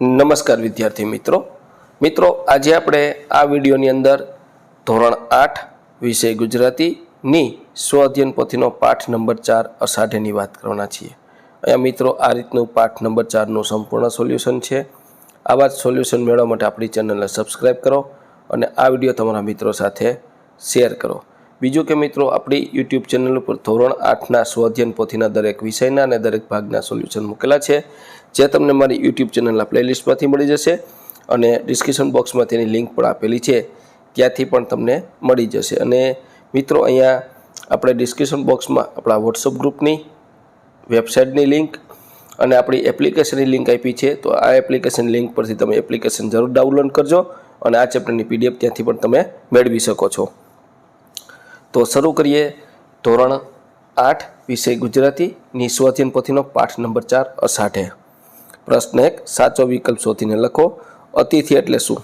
નમસ્કાર વિદ્યાર્થી મિત્રો. મિત્રો, આજે આપણે આ વિડીયોની અંદર ધોરણ આઠ વિષય ગુજરાતીની સ્વ અધ્યયન પોથીનો પાઠ નંબર ચાર અષાઢેની વાત કરવાના છીએ. અહીંયા મિત્રો, આ રીતનું પાઠ નંબર ચારનું સંપૂર્ણ સોલ્યુશન છે. આવા જ સોલ્યુશન મેળવવા માટે આપણી ચેનલને સબસ્ક્રાઈબ કરો અને આ વીડિયો તમારા મિત્રો સાથે શેર કરો. બીજું કે મિત્રો, આપણી યુટ્યુબ ચેનલ ઉપર ધોરણ આઠના સ્વાધ્યન પોથીના દરેક વિષયના અને દરેક ભાગના સોલ્યુશન મૂકેલા છે, જે તમને મારી યુટ્યુબ ચેનલના પ્લેલિસ્ટમાંથી મળી જશે અને ડિસ્ક્રિપ્શન બોક્સમાં તેની લિંક પણ આપેલી છે, ત્યાંથી પણ તમને મળી જશે. અને મિત્રો, અહીંયા આપણે ડિસ્ક્રિપ્શન બોક્સમાં આપણા વોટ્સઅપ ગ્રુપની, વેબસાઇટની લિંક અને આપણી એપ્લિકેશનની લિંક આપી છે, તો આ એપ્લિકેશન લિંક પરથી તમે એપ્લિકેશન જરૂર ડાઉનલોડ કરજો અને આ ચેપ્ટરની પીડીએફ ત્યાંથી પણ તમે મેળવી શકો છો. તો શરૂ કરીએ ધોરણ આઠ, વિષય ગુજરાતી નિસ્વાધીન પોથીનો પાઠ નંબર ચાર, અષાઢે. પ્રશ્ન એક, સાચો વિકલ્પ શોધીને લખો, અતિથિ એટલે શું?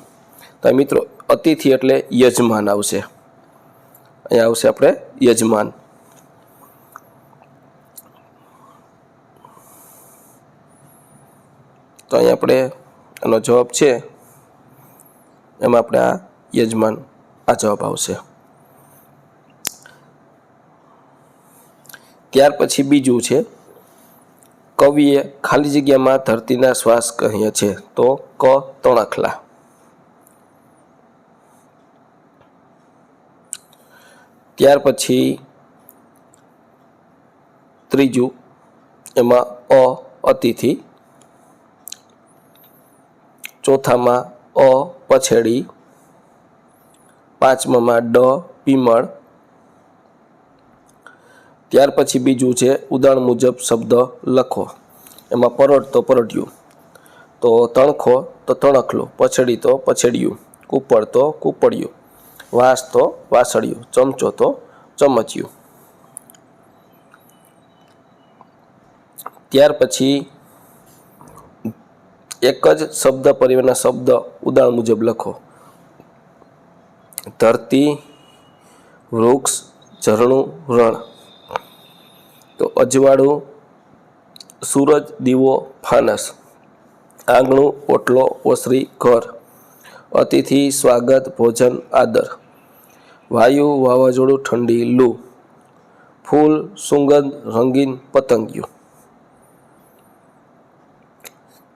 તો મિત્રો, અતિથિ એટલે યજમાન આવશે. અહીંયા આવશે આપણે યજમાન. તો અહીંયા આપણે એનો જવાબ છે, એમાં આપણે આ યજમાન, આ જવાબ આવશે. ત્યાર પછી બીજું છે, કવિએ ખાલી જગ્યામાં ધરતીના શ્વાસ કહ્યા છે, તો ક તણખલા. ત્યાર પછી ત્રીજું, એમાં અ અતિથિ. ચોથામાં અ પછેડી. પાંચમામાં ડ, પીમળ. ત્યાર પછી બીજું છે, ઉદાહરણ મુજબ શબ્દ લખો. એમાં પરોટ તો પરોટ્યું તો તણખો તો તણખલું, પછડી તો પછડિયું કુપડ તો કુપડિયું વાસ તો વાસળિયું, ચમચો તો ચમચ્યું. ત્યાર પછી એક જ શબ્દ પરિવારના શબ્દ ઉદાહરણ મુજબ લખો. ધરતી, વૃક્ષ, ઝરણું, રણ. તો અજવાળું, સૂરજ, દીવો, ફાનસ, આંગણું, ઓટલો, ઓસરી, ઘર, અતિથિ, સ્વાગત, ભોજન, આદર, વાયુ, વાવાઝોડું, ઠંડી, લૂ, ફૂલ, સુગંધ, રંગીન પતંગિયું.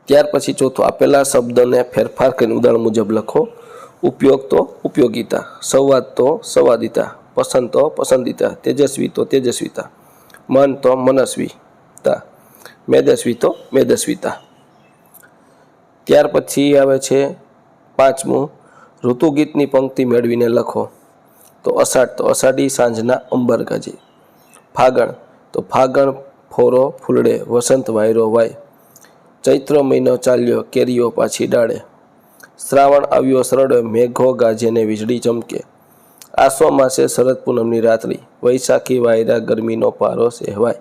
ત્યાર પછી ચોથું આપેલા શબ્દને ફેરફાર કરીને ઉદાહરણ મુજબ લખો, ઉપયોગ તો ઉપયોગિતા, સંવાદ તો સંવાદિતા, પસંદ તો પસંદિતા, તેજસ્વી તો તેજસ્વિતા. મન તો મનસ્વીતા મેદસ્વી તો મેદસ્વીતા ત્યાર પછી આવે છે પાંચમું, ઋતુગીતની પંક્તિ મેળવીને લખો. તો અષાઢ, તો અષાઢી સાંજના અંબર ગજે. ફાગણ, તો ફાગણ ફોરો ફૂલડે, વસંત વાયરો વાય. ચૈત્ર મહિનો ચાલ્યો, કેરીઓ પાછી ડાળે. શ્રાવણ આવ્યો સરળ, મેઘો ગાજે ને વીજળી ચમકે. આસો માસે શરદ પૂનમની રાત્રિ. વૈશાખી વાયરા ગરમીનો પારો સહેવાય.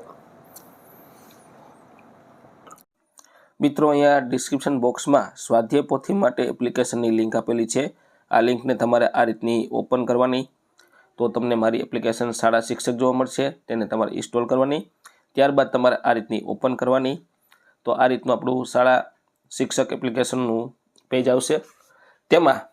મિત્રો, અહીંયા ડિસ્ક્રિપ્શન બોક્સમાં સ્વાધ્યાય પોથી માટે એપ્લિકેશનની લિંક આપેલી છે. આ લિંકને તમારે આ રીતની ઓપન કરવાની. તો તમને મારી એપ્લિકેશન શાળા શિક્ષક જોવા મળશે. તેને તમારે ઇન્સ્ટોલ કરવાની. ત્યારબાદ તમારે આ રીતની ઓપન કરવાની. તો આ રીતનું આપણું શાળા શિક્ષક એપ્લિકેશનનું પેજ આવશે. તેમાં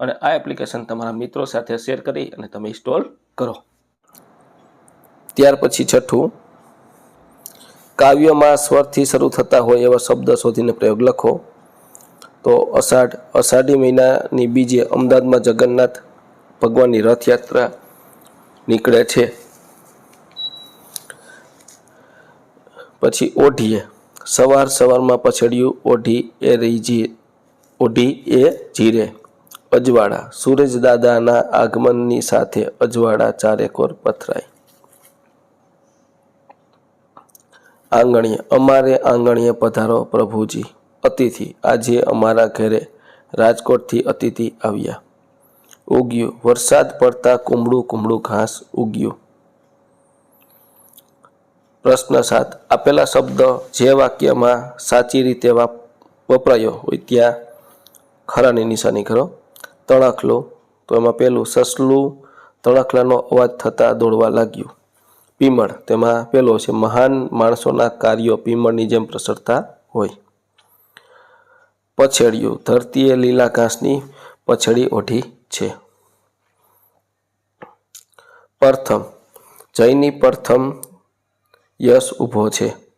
અને આ એપ્લિકેશન તમારા મિત્રો સાથે શેર કરી અને તમે ઇન્સ્ટોલ કરો. ત્યાર પછી છઠ્ઠું, કાવ્યમાં સ્વરથી શરૂ થતા હોય એવા શબ્દ શોધીને પ્રયોગ લખો. તો અષાઢ, અષાઢી મહિનાની બીજે અમદાવાદમાં જગન્નાથ ભગવાનની રથયાત્રા નીકળે છે. પછી ઓઢીએ, સવાર સવારમાં પછડિયું ઓઢી એ રહી જી, ઓઢી એ જીરે. અજવાળા. સૂરજદાદાના આગમનની સાથે અજવાળા ચારેકોર પથરાય. આંગણીએ, અમારે આંગણીએ પધારો પ્રભુજી. અતિથિ, આજે અમારા ઘરે રાજકોટથી અતિથિ આવ્યા. ઉગ્યું, વરસાદ પડતા કુમળું કુમળું ઘાસ ઉગ્યું. પ્રશ્ન સાત, આપેલા શબ્દ જે વાક્યમાં સાચી રીતે વપરાયો હોય ત્યાં ખરાની નિશાની કરો તણખલું તો એમાં પહેલું સસલું તણખલાનો અવાજ થતાં દોડવા લાગ્યું. પીમળ તેમાં પહેલો છે મહાન માણસોના કાર્યો પીમળની જેમ પ્રસરતા હોય. પછેડિયું, ધરતીએ લીલા ઘાસની પછડી ઓઢી છે. પ્રથમ, જયની પ્રથમ યશ ઊભો છે.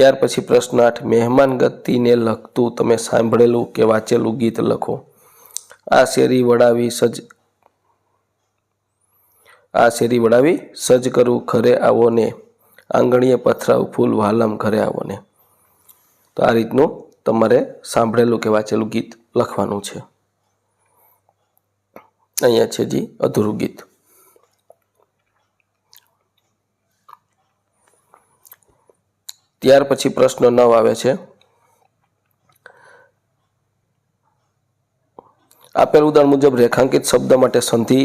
ત્યાર પછી પ્રશ્ન આઠ, મહેમાન ગતિને લગતું તમે સાંભળેલું કે વાંચેલું ગીત લખો આ શેરી વડાવી સજ આ શેરી વડાવી સજ કરું ઘરે આવો ને, આંગણીએ પથરાવ ફૂલ વાલમ ઘરે આવો ને. તો આ રીતનું તમારે સાંભળેલું કે વાંચેલું ગીત લખવાનું છે. અહીંયા છે જી અધૂરું ગીત. ત્યાર પછી પ્રશ્ન નવ આવે છે. આપેલ ઉદાહરણ મુજબ રેખાંકિત શબ્દ માટે સંધિ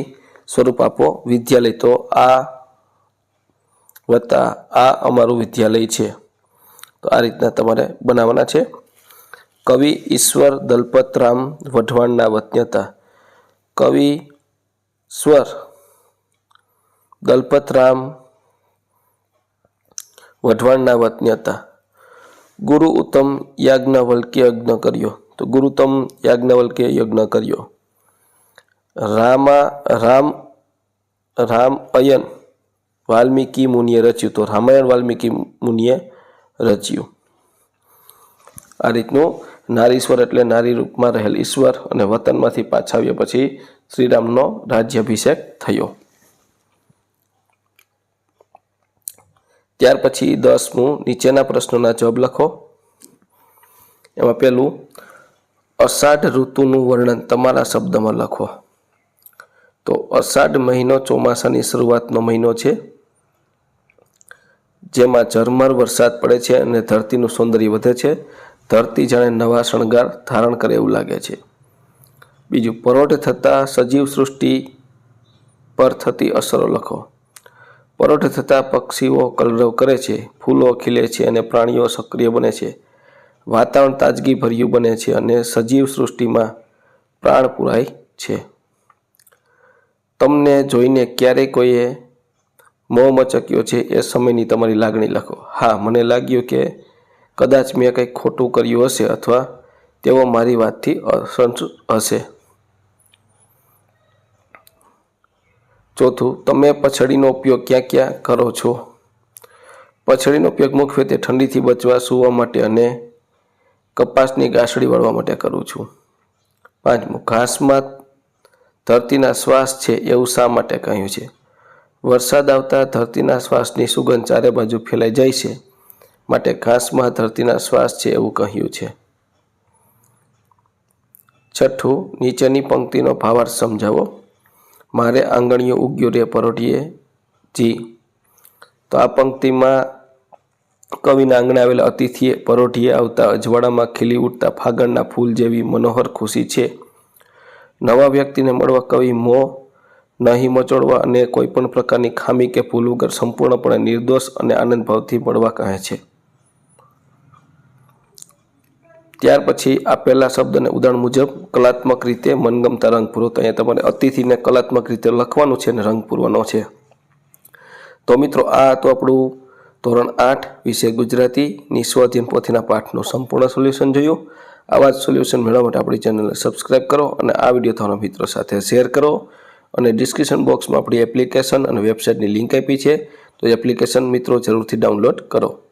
સ્વરૂપ આપો. વિદ્યાલય તો આ વત્તા આ અમારું વિદ્યાલય છે. તો આ રીતના તમારે બનાવવાના છે. કવિ ઈશ્વર દલપતરામ વઢવાણના વતન્યતા કવિ સ્વર દલપતરામ વઢવાણના વતની હતા. ગુરુ ઉત્તમ યાજ્ઞવલ્કે યજ્ઞ કર્યો. તો ગુરુત્તમ યાજ્ઞવલ્કે યજ્ઞ કર્યો. રામા, રામ રામ અયન વાલ્મીકી મુનિએ રચ્યું. તો રામાયણ વાલ્મીકી મુનિએ રચ્યું. આ રીતનું નારીશ્વર એટલે નારી રૂપમાં રહેલ ઈશ્વર અને વતનમાંથી પાછા આવ્યા પછી શ્રીરામનો રાજ્યાભિષેક થયો. ત્યાર પછી દસમું નીચેના પ્રશ્નોના જવાબ લખો. એમાં પહેલું અષાઢ ઋતુનું વર્ણન તમારા શબ્દમાં લખો. તો અષાઢ મહિનો ચોમાસાની શરૂઆતનો મહિનો છે, જેમાં ઝરમર વરસાદ પડે છે અને ધરતીનું સૌંદર્ય વધે છે. ધરતી જાણે નવા શણગાર ધારણ કરે એવું લાગે છે. બીજું, પરોઢ થતાં સજીવ સૃષ્ટિ પર થતી અસરો લખો. પરોઢ થતાં પક્ષીઓ કલરવ કરે છે, ફૂલો ખીલે છે અને પ્રાણીઓ સક્રિય બને છે. વાતાવરણ તાજગી ભર્યું બને છે અને સજીવ સૃષ્ટિમાં પ્રાણ પુરાય છે. તમને જોઈને ક્યારેય કોઈએ મોં મચક્યો છે એ સમયની તમારી લાગણી લખો. હા, મને લાગ્યું કે કદાચ મેં કંઈક ખોટું કર્યું હશે અથવા તેઓ મારી વાતથી અસંતુષ્ટ હશે. ચોથું, તમે પછડીનો ઉપયોગ ક્યાં ક્યાં કરો છો? પછડીનો ઉપયોગ મુખ્યત્વે ઠંડીથી બચવા, સૂવા માટે અને કપાસની ગાંસડી વાળવા માટે કરું છું. પાંચમું, ઘાસમાં ધરતીના શ્વાસ છે એવું શા માટે કહ્યું છે? વરસાદ આવતા ધરતીના શ્વાસની સુગંધ ચારે બાજુ ફેલાઈ જાય છે માટે ઘાસમાં ધરતીના શ્વાસ છે એવું કહ્યું છે. છઠ્ઠું, નીચેની પંક્તિનો ભાવાર્થ સમજાવો. મારે આંગણીઓ ઉગ્યો રે પરોઢીએ. જી. તો આ પંક્તિમાં કવિના આંગણે આવેલા અતિથિએ પરોઢીએ આવતા અજવાળામાં ખીલી ઉઠતા ફાગણના ફૂલ જેવી મનોહર ખુશી છે. નવા વ્યક્તિને મળવા કવિ મો, નહીં મચોડવા અને કોઈપણ પ્રકારની ખામી કે ભૂલ વગર સંપૂર્ણપણે નિર્દોષ અને આનંદભાવથી મળવા કહે છે. ત્યાર પછી આપેલા શબ્દને ઉદાહરણ મુજબ, કલાત્મક રીતે મનગમતા રંગ પૂરો. તો અહીંયા તમારે અતિથિને કલાત્મક રીતે લખવાનું છે અને રંગ પૂરવાનો છે. તો મિત્રો, આ હતું આપણું ધોરણ આઠ, વિષય ગુજરાતીની સ્વાધ્યન પોથીના પાઠનું સંપૂર્ણ સોલ્યુશન જોયું. આવા જ સોલ્યુશન મેળવવા માટે આપણી ચેનલને સબસ્ક્રાઈબ કરો અને આ વીડિયો તમારા મિત્રો સાથે શેર કરો. અને ડિસ્ક્રિપ્શન બોક્સમાં આપણી એપ્લિકેશન અને વેબસાઇટની લિંક આપી છે. તો એપ્લિકેશન મિત્રો જરૂરથી ડાઉનલોડ કરો.